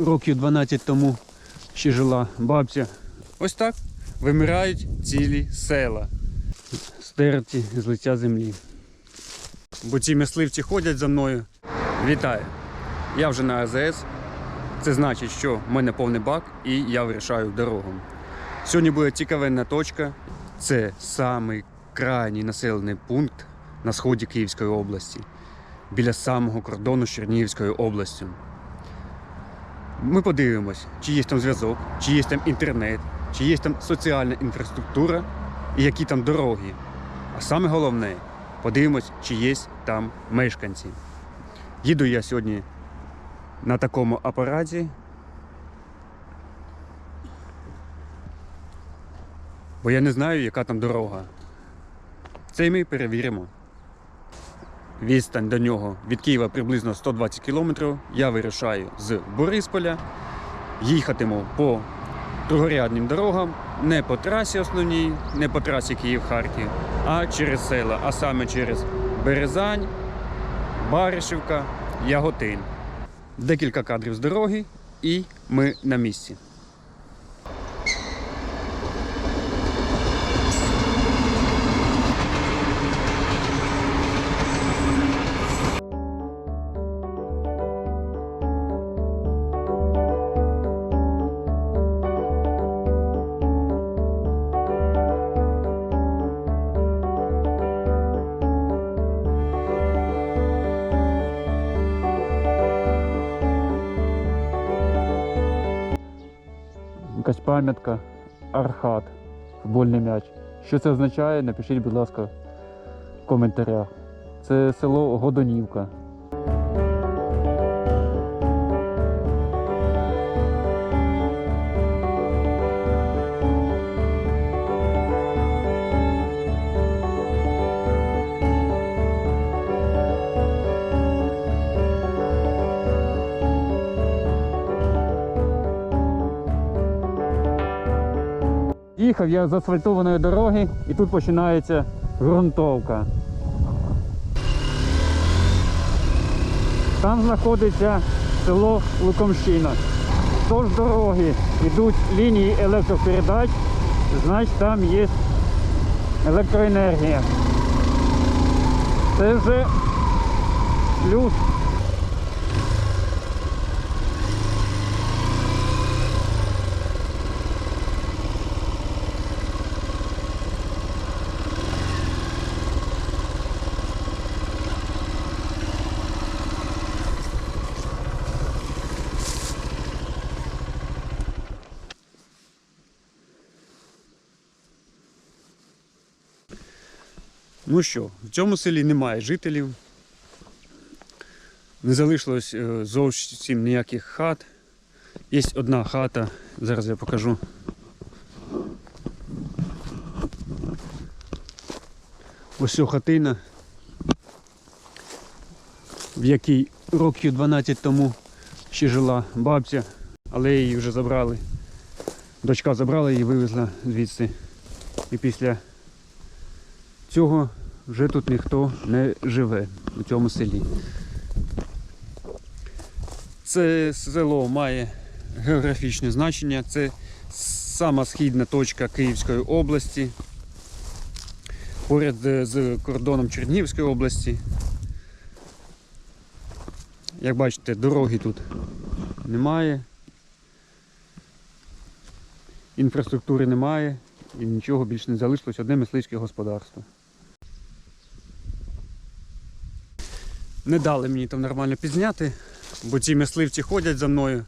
років 12 тому ще жила бабця. Ось так вимирають цілі села, стерті з лиця землі. Бо ці мисливці ходять за мною. Вітаю! Я вже на АЗС. Це значить, що в мене повний бак і я вирішаю дорогу. Сьогодні буде цікавенна точка. Це самий крайній населений пункт на сході Київської області, біля самого кордону з Чернігівською областю. Ми подивимось, чи є там зв'язок, чи є там інтернет, чи є там соціальна інфраструктура і які там дороги. А саме головне, подивимось, чи є там мешканці. Їду я сьогодні на такому апараті. Бо я не знаю, яка там дорога. Це ми перевіримо. Відстань до нього від Києва приблизно 120 кілометрів. Я вирушаю з Борисполя. Їхатиму по другорядним дорогам, не по трасі основній, не по трасі Київ-Харків, а через села, а саме через Березань, Баришівка, Яготин. Декілька кадрів з дороги, і ми на місці. Якась пам'ятка Архат, футбольний м'яч. Що це означає, напишіть, будь ласка, в коментарях. Це село Годонівка. Їхав я з асфальтованої дороги і тут починається ґрунтовка. Там знаходиться село Лукомщина. Вздовж дороги йдуть лінії електропередач, значить там є електроенергія. Це вже плюс. Ну що, в цьому селі немає жителів. Не залишилось е, зовсім ніяких хат. Є одна хата, зараз я покажу. Ось ця хатина, в якій років 12 тому ще жила бабця, але її вже забрали. Дочка забрала її, вивезла звідси. І після цього вже тут ніхто не живе у цьому селі. Це село має географічне значення. Це сама східна точка Київської області. Поряд з- з кордоном Чернігівської області. Як бачите, дороги тут немає. Інфраструктури немає і нічого більше не залишилось, одне мисливське господарство. Не дали мені там нормально підзняти, бо ці мисливці ходять за мною,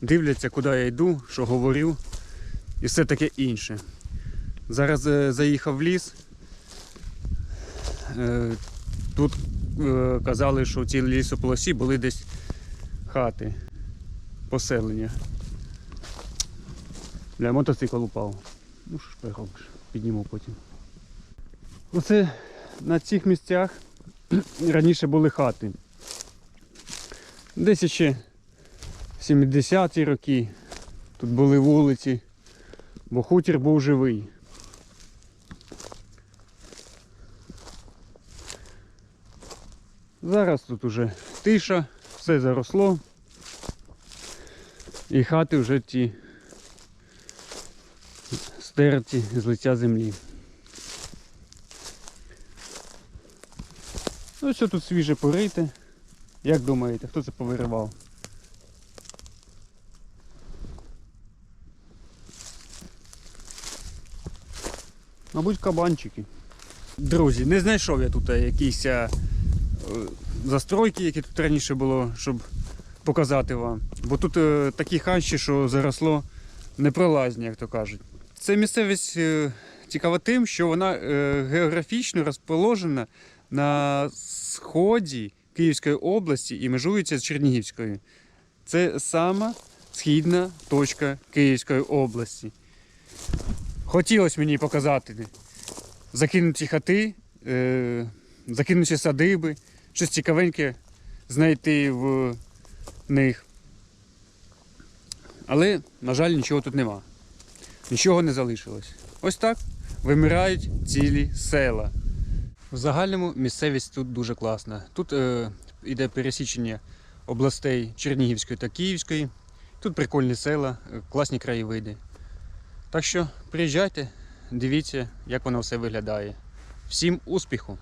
дивляться, куди я йду, що говорю, і все таке інше. Зараз е, заїхав в ліс. Е, Тут е, казали, що в цій лісополосі були десь хати, поселення. Бля, мотоцикл упав. Ну що ж переробиш, підніму потім. Оце на цих місцях раніше були хати. Десь ще 70-ті роки тут були вулиці, бо хутір був живий. Зараз тут уже тиша, все заросло. І хати вже ті стерті з лиця землі. Ну, що тут свіже порите. Як думаєте, хто це повиривав? Мабуть, кабанчики. Друзі, не знайшов я тут якісь е, застройки, які тут раніше було, щоб показати вам. Бо тут е, такі хащі, що заросло непролазні, як то кажуть. Це місцевість е, цікава тим, що вона е, географічно розположена на сході Київської області і межується з Чернігівською. Це сама східна точка Київської області. Хотілося мені показати закинуті хати, е, закинуті садиби, щось цікавеньке знайти в них. Але, на жаль, нічого тут нема. Нічого не залишилось. Ось так вимирають цілі села. В загальному місцевість тут дуже класна. Тут е, йде пересічення областей Чернігівської та Київської. Тут прикольні села, е, класні краєвиди. Так що приїжджайте, дивіться, як воно все виглядає. Всім успіху!